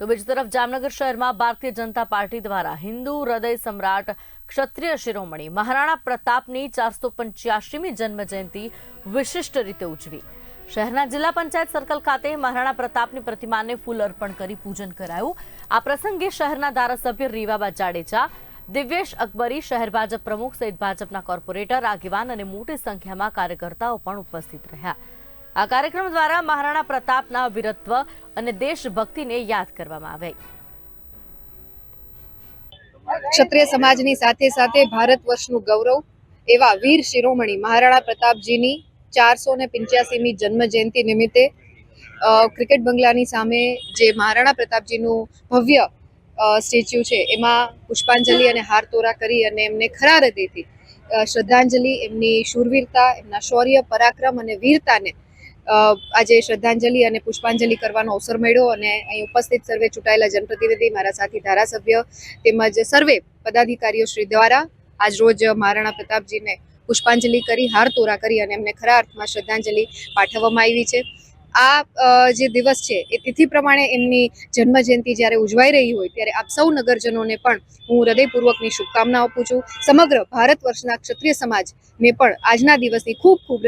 તો બીજી તરફ જામનગર શહેરમાં ભારતીય જનતા પાર્ટી દ્વારા હિન્દુ હૃદય સમ્રાટ ક્ષત્રિય શિરોમણી મહારાણા પ્રતાપની ચારસો પંચ્યાસીમી જન્મજયંતિ વિશિષ્ટ રીતે ઉજવી. શહેરના જિલ્લા પંચાયત સર્કલ ખાતે મહારાણા પ્રતાપની પ્રતિમાને ફૂલ અર્પણ કરી પૂજન કરાયું. આ પ્રસંગે શહેરના ધારાસભ્ય રીવાબા જાડેજા, દિવ્યેશ અકબરી, શહેર ભાજપ પ્રમુખ સહિત ભાજપના કોર્પોરેટર, આગેવાન અને મોટી સંખ્યામાં કાર્યકર્તાઓ પણ ઉપસ્થિત રહ્યા. આ કાર્યક્રમ દ્વારા મહારાણા પ્રતાપના વીરત્વ અને દેશભક્તિને યાદ કરવામાં આવી. ક્ષત્રિય સમાજની સાથે સાથે ભારત વર્ષનું ગૌરવ એવા વીર શિરોમણી મહારાણા પ્રતાપજીની ચારસો ને પંચ્યાસીમી જન્મ જયંતિ નિમિત્તે ક્રિકેટ બંગલાની સામે જે મહારાણા પ્રતાપજીનું ભવ્ય સ્ટેચ્યુ છે, એમાં પુષ્પાંજલિ અને હાર તોરા કરી અને એમને ખરા હૃદયથી શ્રદ્ધાંજલિ, એમની શૂરવીરતા, એમના શૌર્ય, પરાક્રમ અને વીરતાને આજે શ્રદ્ધાંજલિ અને પુષ્પાંજલિ કરવાનો અવસર મળ્યો અને અહીં ઉપસ્થિત સર્વે ચૂંટાયેલા જનપ્રતિનિધિ, મારા સાથી ધારાસભ્ય તેમજ સર્વે પદાધિકારીઓ શ્રી દ્વારા આજરોજ મહારાણા પ્રતાપજીને પુષ્પાંજલિ કરી, હાર તોરા કરી અને એમને ખરા અર્થમાં શ્રદ્ધાંજલિ પાઠવવામાં આવી છે. આ જે દિવસ છે એ તિથિ પ્રમાણે એમની જન્મજયંતિ જ્યારે ઉજવાઈ રહી હોય ત્યારે આપ સૌ નગરજનોને પણ હું હૃદયપૂર્વકની શુભકામનાઓ આપું છું. સમગ્ર ભારત વર્ષના ક્ષત્રિય સમાજને પણ આજના દિવસની ખૂબ ખૂબ